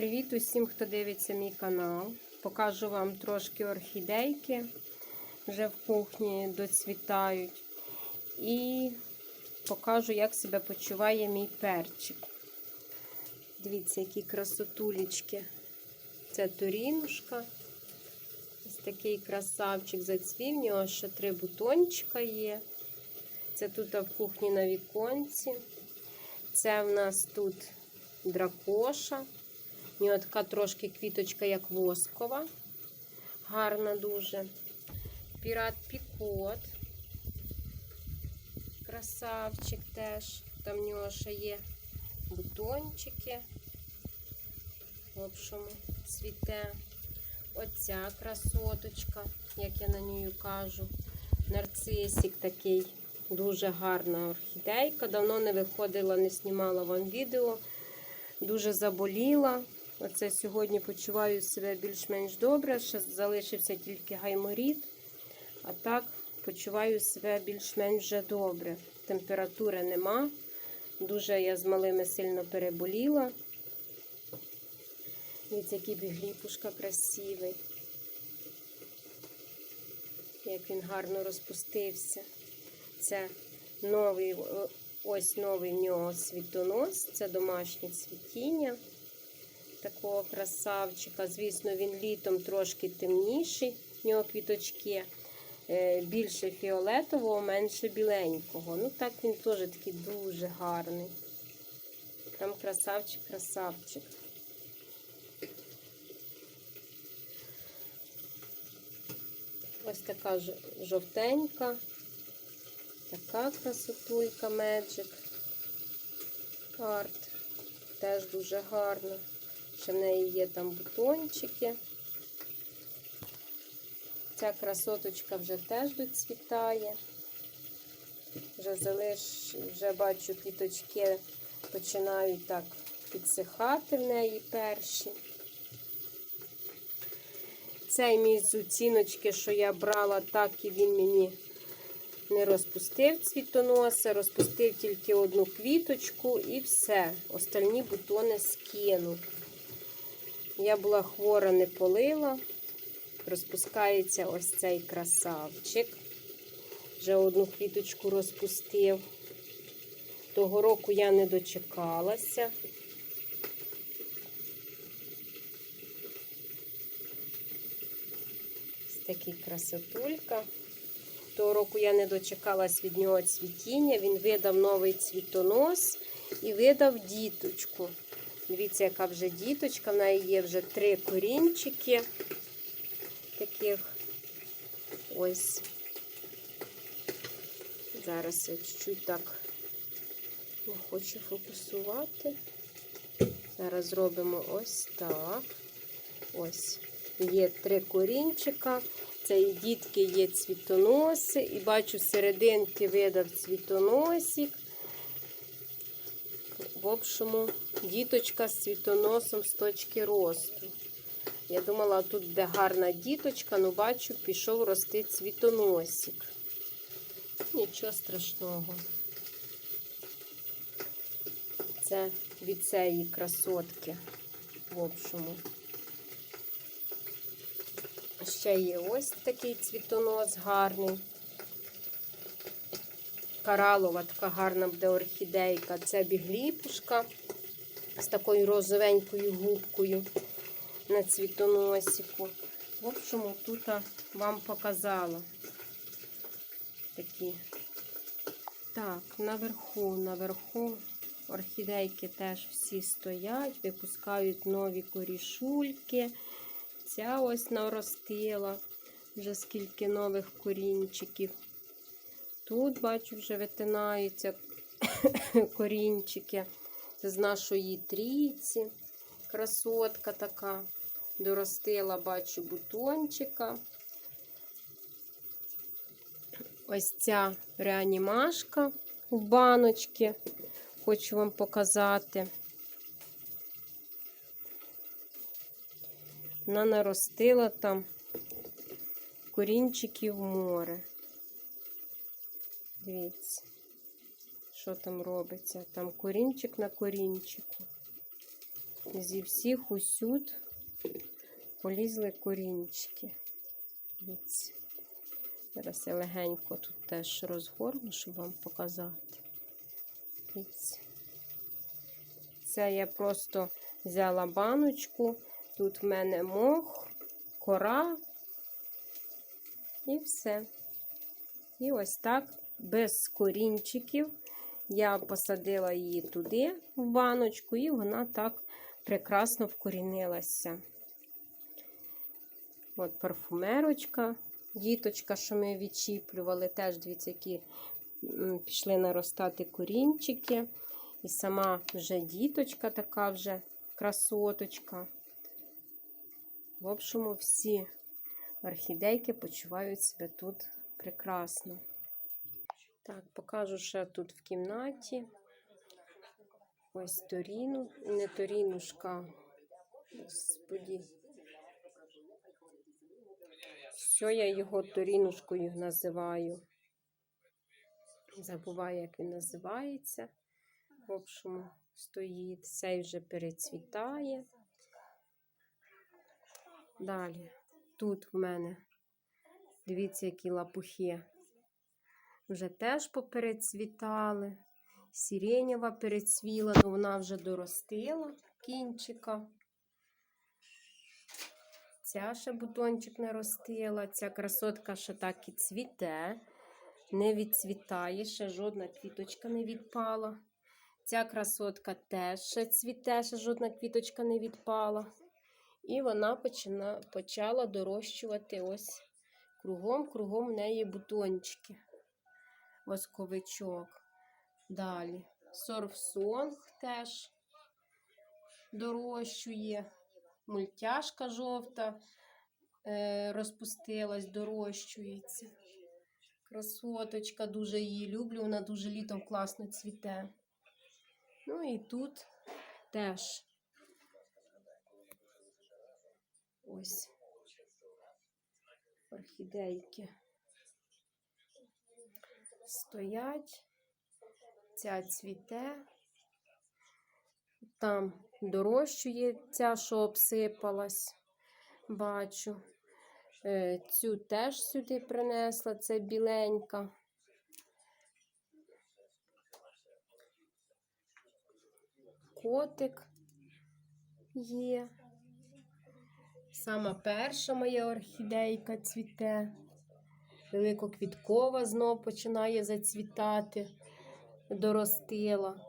Привіт усім, хто дивиться мій канал. Покажу вам трошки орхідейки. Вже в кухні доцвітають. І покажу, як себе почуває мій перчик. Дивіться, які красотулечки. Це торінушка. Ось такий красавчик зацвів. В нього ще три бутончика є. Це тут в кухні на віконці. Це в нас тут дракоша. Нього така трошки квіточка, як воскова. Гарна дуже. Пірат Пікот. Красавчик теж. Там в нього ще є бутончики. В общем, цвіте. Оця красоточка, як я на неї кажу. Нарцисик такий. Дуже гарна орхідейка. Давно не виходила, не знімала вам відео. Дуже заболіла. Оце сьогодні почуваю себе більш-менш добре. Ще залишився тільки гайморіт. А так почуваю себе більш-менш вже добре. Температури нема. Дуже я з малими сильно переболіла. Дивіться, який бігліпушка красивий. Як він гарно розпустився. Це новий, ось новий в нього світонос, це домашнє цвітіння такого красавчика. Звісно, він літом трошки темніший, в нього квіточки е, більше фіолетового, менше біленького. Ну, так він теж такий дуже гарний. Прям красавчик-красавчик. Ось така жовтенька. Така красотулька Magic Art. Теж дуже гарна. Ще в неї є там бутончики. Ця красоточка вже теж доцвітає. Вже залиш, вже бачу, квіточки починають так підсихати в неї перші. Цей мій з оціночки, що я брала, так і він мені не розпустив цвітоноса, розпустив тільки одну квіточку і все. Остальні бутони скинув. Я була хвора, не полила. Розпускається ось цей красавчик. Вже одну квіточку розпустив. Того року я не дочекалася. Ось такий красотулька. Того року я не дочекалась від нього цвітіння. Він видав новий цвітонос і видав діточку. Дивіться, яка вже діточка. В неї є вже три корінчики. Таких ось. Зараз я чуть-чуть так не хочу фокусувати. Зараз зробимо ось так. Ось. Є три корінчика. Це і дітки є цвітоноси. І бачу, серединки видав цвітоносик. В общому, діточка з цвітоносом з точки росту. Я думала, тут буде гарна діточка, але бачу, пішов рости цвітоносик. Нічого страшного. Це від цієї красотки. В общому. Ще є ось такий цвітонос гарний. Каралова, така гарна буде орхідейка. Це бігліпушка з такою розовенькою губкою на цвітоносику. В общем, тут вам показала такі. Так, наверху, наверху орхідейки теж всі стоять, випускають нові корішульки. Ця ось наростила вже скільки нових корінчиків. Тут, бачу, вже витинаються корінчики. З нашої трійці. Красотка така. Доростила, бачу, бутончика. Ось ця реанімашка в баночці. Хочу вам показати. Вона наростила там корінчиків море. Дивіться, що там робиться. Там корінчик на корінчику. Зі всіх усюд полізли корінчики. Дивіться. Зараз я легенько тут теж розгорну, щоб вам показати. Дивіться. Це я просто взяла баночку. Тут в мене мох, кора і все. І ось так, без корінчиків, я посадила її туди, в баночку, і вона так прекрасно вкорінилася. От парфумерочка, діточка, що ми відчіплювали, теж дивіться, які пішли наростати корінчики. І сама вже діточка така вже красоточка. В общому, всі орхідейки почувають себе тут прекрасно. Так, покажу ще тут в кімнаті. Ось торіну, не торінушка. Господі. Що я його торінушкою називаю? Забуваю, як він називається. В общому, стоїть. Цей вже перецвітає. Далі. Тут в мене, дивіться, які лапухи. Вже теж поперецвітали. Сиренєва перецвіла, але вона вже доростила кінчика. Ця ще бутончик наростила. Ця красотка ще так і цвіте, не відцвітає, ще жодна квіточка не відпала. Ця красотка теж ще цвіте, ще жодна квіточка не відпала. І вона почина, почала дорощувати ось кругом-кругом в неї бутончики. Восковичок. Далі. Сорфсонг теж дорощує. Мультяшка жовта е, розпустилась, дорощується. Красоточка, дуже її люблю, вона дуже літом класно цвіте. Ну і тут теж ось орхідейки стоять, ця цвіте, там дорощує ця, що обсипалась, бачу. Е, Цю теж сюди принесла, це біленька. Котик є. Сама перша моя орхідейка цвіте. Великоквіткова знов починає зацвітати, доростила.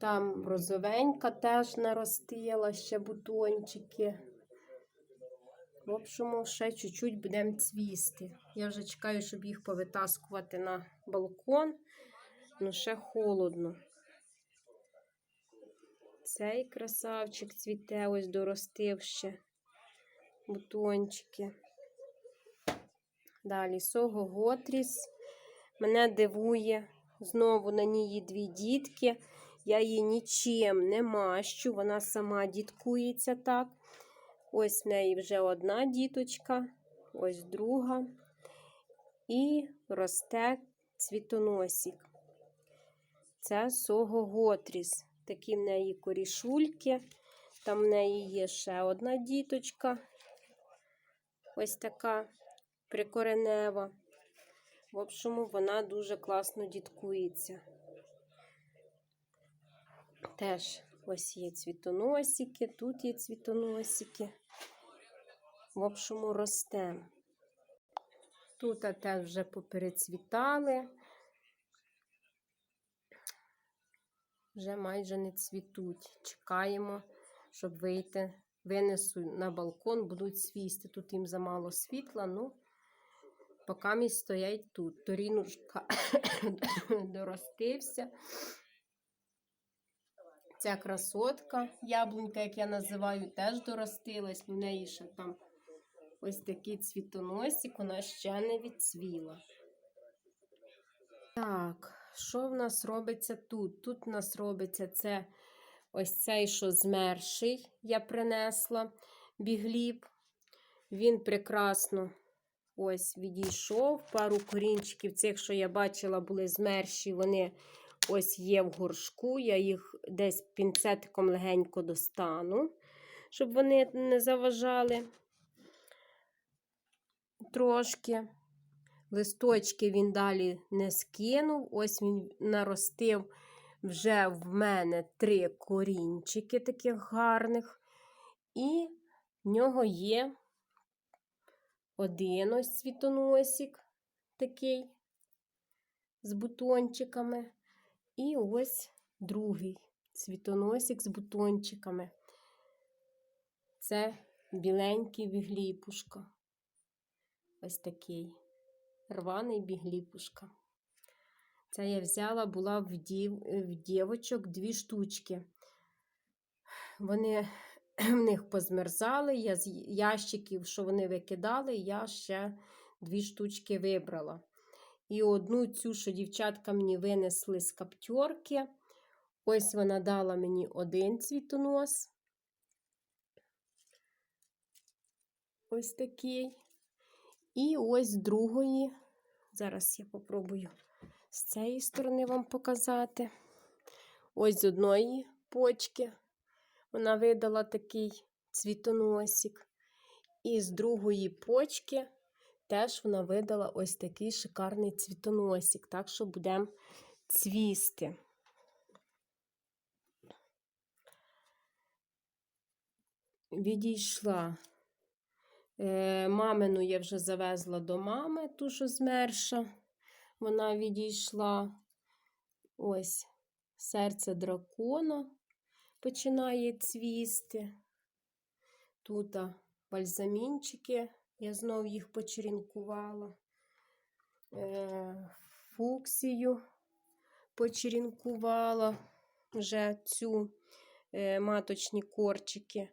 Там розовенька теж наростила ще бутончики. В общому, ще чуть-чуть будемо цвісти. Я вже чекаю, щоб їх повитаскувати на балкон, ну ще холодно. Цей красавчик цвіте, ось доростив ще бутончики. Далі Сого Готріс. Мене дивує. Знову на ній дві дітки. Я її нічим не мащу, вона сама діткується так. Ось в неї вже одна діточка, ось друга. І росте цвітоносик. Це Сого Готріс. Такі в неї корішульки. Там в неї є ще одна діточка. Ось така прикоренева. В общому, вона дуже класно діткується. Теж ось є цвітоносики, тут є цвітоносики. В общому, росте. Тут теж вже поперецвітали. Вже майже не цвітуть. Чекаємо, щоб вийти. Винесу на балкон, будуть свісти. Тут їм замало світла, ну, поки мій стоять тут. Торінушка доростився. Ця красотка, яблунька, як я називаю, теж доростилась. У неї ще там ось такий цвітоносик, вона ще не відцвіла. Так, що в нас робиться тут? Тут в нас робиться це ось цей, що змерший, я принесла бігліб. Він прекрасно ось відійшов. Пару корінчиків цих, що я бачила, були змерші, вони ось є в горшку. Я їх десь пінцетиком легенько достану, щоб вони не заважали трошки. Листочки він далі не скинув. Ось він наростив вже в мене три корінчики таких гарних. І в нього є один ось цвітоносик такий з бутончиками. І ось другий цвітоносик з бутончиками. Це біленький бігліпушка. Ось такий рваний бігліпушка. Це я взяла була в дів, дві штучки. Вони в них позмерзали, я з ящиків, що вони викидали, я ще дві штучки вибрала. І одну цю, що дівчатка мені винесли з каптьорки. Ось вона дала мені один цвітонос. Ось такий. І ось другої. Зараз я попробую з цієї сторони вам показати. Ось з одної почки вона видала такий цвітоносик. І з другої почки теж вона видала ось такий шикарний цвітоносик. Так що будемо цвісти. Відійшла. Е, Мамину я вже завезла до мами, ту, що змерша. Вона відійшла. Ось серце дракона починає цвісти. Тут бальзамінчики, я знов їх почерінкувала. Е, Фуксію почерінкувала вже цю е, маточні корчики.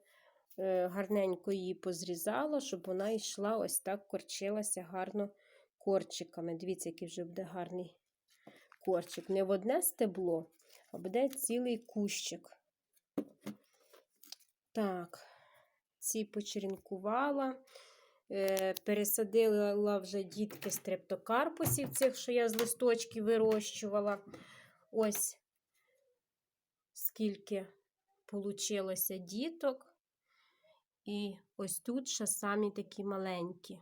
Е, гарненько її позрізала, щоб вона йшла ось так корчилася гарно корчиками. Дивіться, який вже буде гарний корчик. Не в одне стебло, а буде цілий кущик. Так, ці почерінкувала. Е, пересадила вже дітки стрептокарпусів, цих, що я з листочків вирощувала. Ось скільки получилося діток. І ось тут ще самі такі маленькі.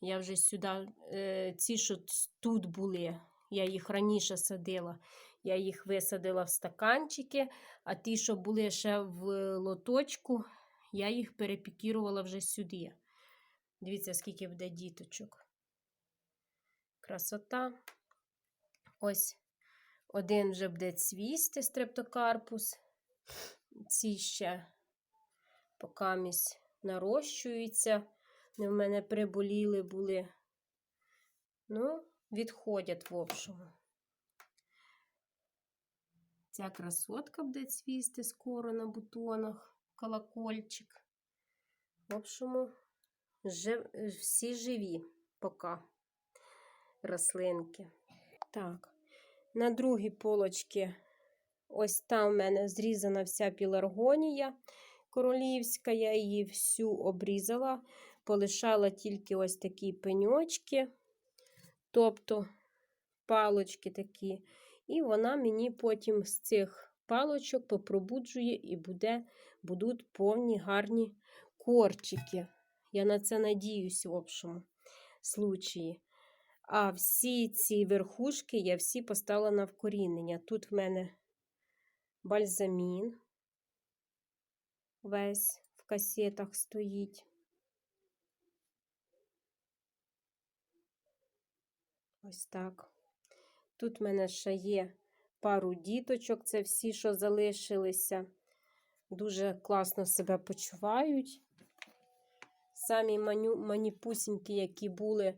Я вже сюди, е, ці, що тут були, я їх раніше садила, я їх висадила в стаканчики, а ті, що були ще в лоточку, я їх перепікірувала вже сюди. Дивіться, скільки буде діточок. Красота. Ось один вже буде цвісти стрептокарпус. Ці ще покамість нарощуються. Вони в мене приболіли були. Ну, відходять, в общому. Ця красотка буде цвісти скоро на бутонах, колокольчик. В общому, жив, всі живі поки рослинки. Так, на другій полочці, ось там в мене зрізана вся піларгонія королівська, я її всю обрізала, полишала тільки ось такі пеньочки, тобто палочки такі. І вона мені потім з цих палочок попробуджує і буде, будуть повні гарні корчики. Я на це надіюсь, в общому случаї. А всі ці верхушки я всі поставила на вкорінення. Тут в мене бальзамін весь в касетах стоїть. Ось так. Тут в мене ще є пару діточок, це всі, що залишилися. Дуже класно себе почувають. Самі маню, маніпусінькі, які були,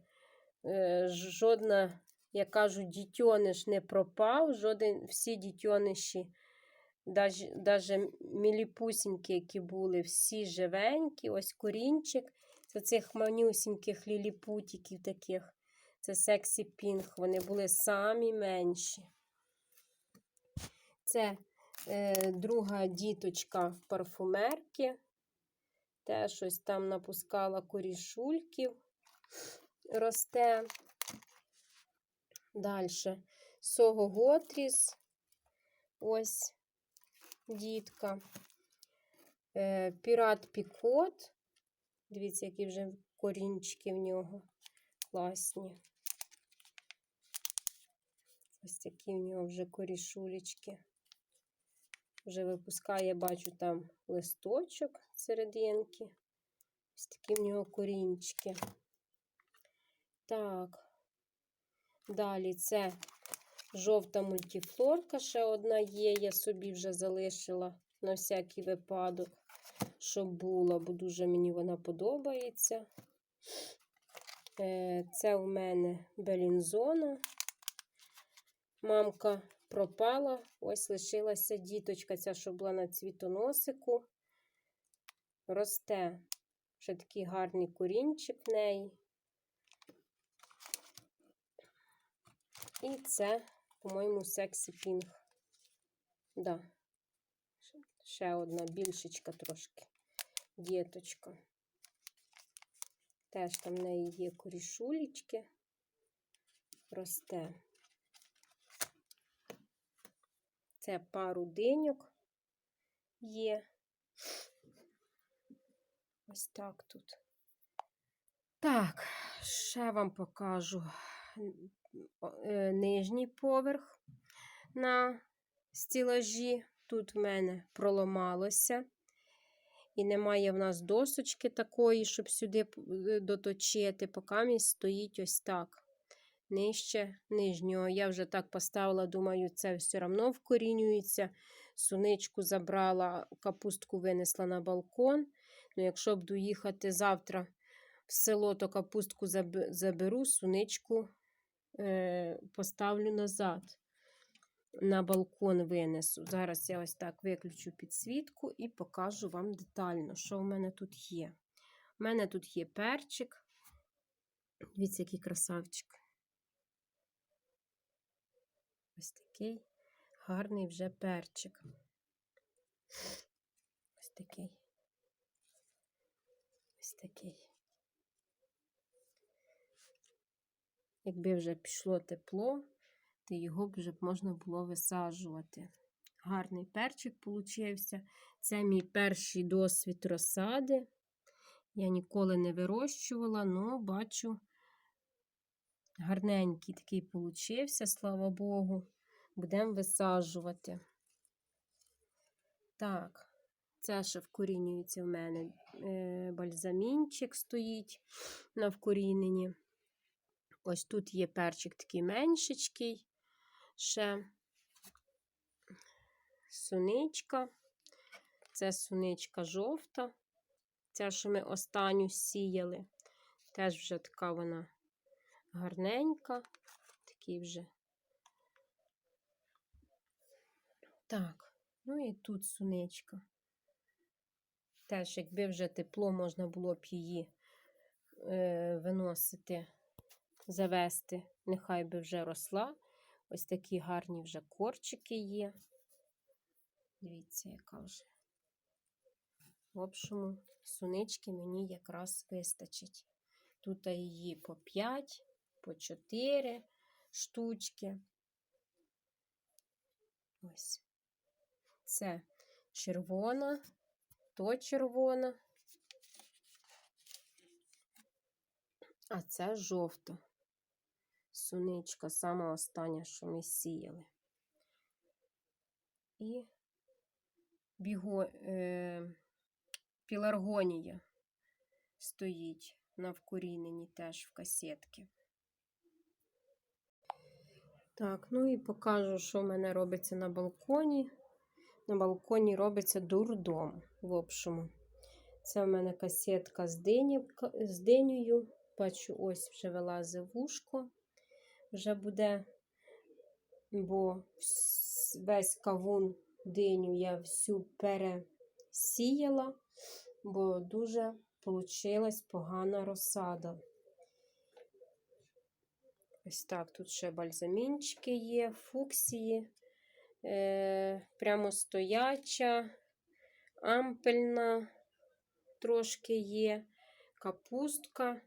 е, жодна, я кажу, дітьониш не пропав, жоден, всі дітьониші Даже міліпусінькі, які були, всі живенькі, ось корінчик. Це цих манюсіньких ліліпутіків таких. Це сексі пінг. Вони були самі менші. Це е, друга діточка парфумерки. Теж ось там напускала корішульків, росте. Далі. Согоготріс. Ось дітка. Е, Пірат Пікот. Дивіться, які вже корінчики в нього класні. Ось такі в нього вже корішулечки. Вже випускає, бачу, там листочок серединки. Ось такі в нього корінчики. Так. Далі це жовта мультифлорка, ще одна є. Я собі вже залишила на всякий випадок, щоб була, бо дуже мені вона подобається. Е, Це у мене белінзона. Мамка пропала. Ось лишилася діточка, ця, що була на цвітоносику. Росте. Ще такий гарний корінчик в неї. І це, по-моєму, сексі пінг. Да. Ще одна більшечка трошки. Діточка. Теж там в неї є корішулечки. Росте. Це пару диньок є. Ось так тут. Так, ще вам покажу е, нижній поверх на стілажі. Тут в мене проламалося. І немає в нас досочки такої, щоб сюди е, доточити, поки мій стоїть ось так. Нижче нижнього. Я вже так поставила, думаю, це все одно вкорінюється. Суничку забрала, капустку винесла на балкон. Ну, Якщо буду їхати завтра в село, то капустку заберу, суничку е, поставлю назад. На балкон винесу. Зараз я ось так виключу підсвітку і покажу вам детально, що в мене тут є. У мене тут є перчик. Дивіться, який красавчик. Ось такий гарний вже перчик. Ось такий. Ось такий. Якби вже пішло тепло, то його б вже можна було висаджувати. Гарний перчик получився. Це мій перший досвід розсади. Я ніколи не вирощувала, але бачу, гарненький такий получився, слава Богу. Будемо висаджувати. Так, це ще вкорінюється в мене е, бальзамінчик стоїть на вкоріненні. Ось тут є перчик такий меншечкий, ще суничка. Це суничка жовта. Ця, що ми останню сіяли. Теж вже така вона гарненька. Такий вже. Так, ну і тут суничка. Теж, якби вже тепло, можна було б її е, виносити завести, нехай би вже росла. Ось такі гарні вже корчики є. Дивіться, яка вже. В общому, сунички мені якраз вистачить. Тут її по 5, по 4 штучки. Ось. Це червона, то червона, а це жовта суничка, сама остання, що ми сіяли. І біго, е, піларгонія стоїть на вкоріненні теж в касетки. Так, ну і покажу, що в мене робиться на балконі. На балконі робиться дурдом, в общому. Це в мене касетка з, дині, з динею. Бачу, ось вже вилазить вушко вже буде, бо весь кавун диню я всю пересіяла, бо дуже получилась погана розсада. Ось так, тут ще бальзамінчики є, фуксії, е, прямо стояча, ампельна трошки є, капустка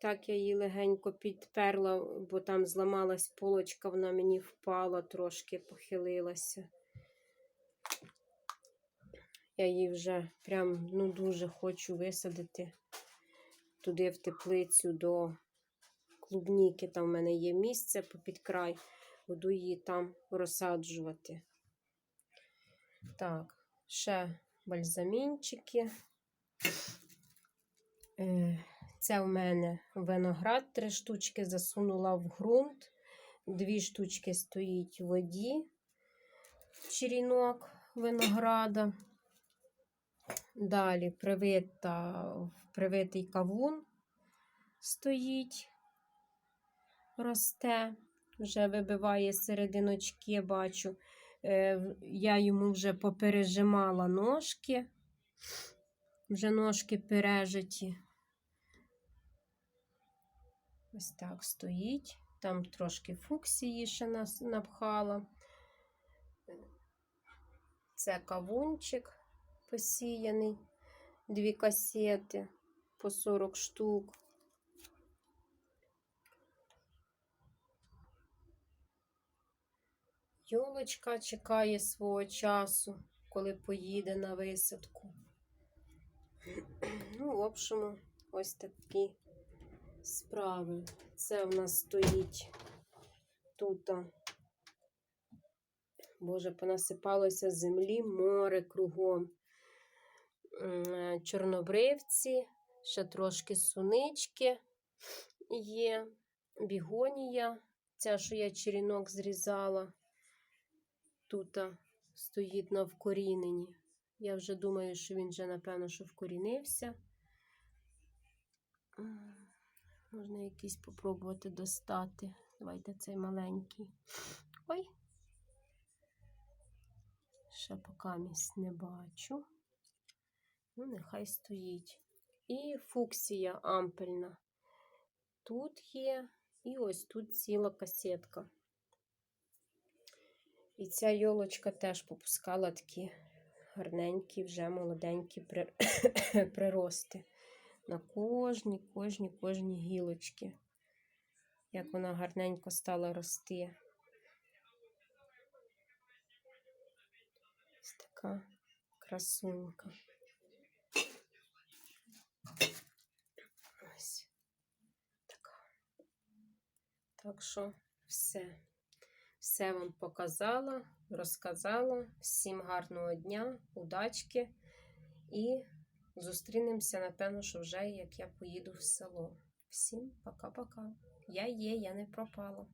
Так я її легенько підперла, бо там зламалась полочка, вона мені впала, трошки похилилася. Я її вже прям ну, дуже хочу висадити туди в теплицю до клубніки. Там в мене є місце попід край. Буду її там розсаджувати. Так, ще бальзамінчики. Е, Це в мене виноград, три штучки засунула в ґрунт, дві штучки стоїть в воді, черінок винограда. Далі привита, привитий кавун стоїть, росте, вже вибиває серединочки, бачу. Е, Я йому вже попережимала ножки, вже ножки пережиті. Ось так стоїть. Там трошки фуксії ще напхала. Це кавунчик посіяний, дві касети по 40 штук. Йолочка чекає свого часу, коли поїде на висадку. Ну, в общем, ось такі справи. Це в нас стоїть тут. Боже, понасипалося землі, море кругом. Е, Чорнобривці, ще трошки сунички є, бігонія, ця, що я черінок зрізала. Тут стоїть на вкоріненні. Я вже думаю, що він вже, напевно, що вкорінився. Можна якийсь попробувати достати. Давайте цей маленький. Ой. Ще поки місць не бачу. Ну, нехай стоїть. І фуксія ампельна. Тут є, і ось тут ціла касетка. І ця йолочка теж попускала такі гарненькі, вже молоденькі при... прирости. На кожній, кожній, кожній гілочці. Як вона гарненько стала рости. Ось така красунька. Ось така. Так що все. Все вам показала, розказала. Всім гарного дня, удачки. І зустрінемося, напевно, що вже як я поїду в село. Всім пока-пока. Я є, я не пропала.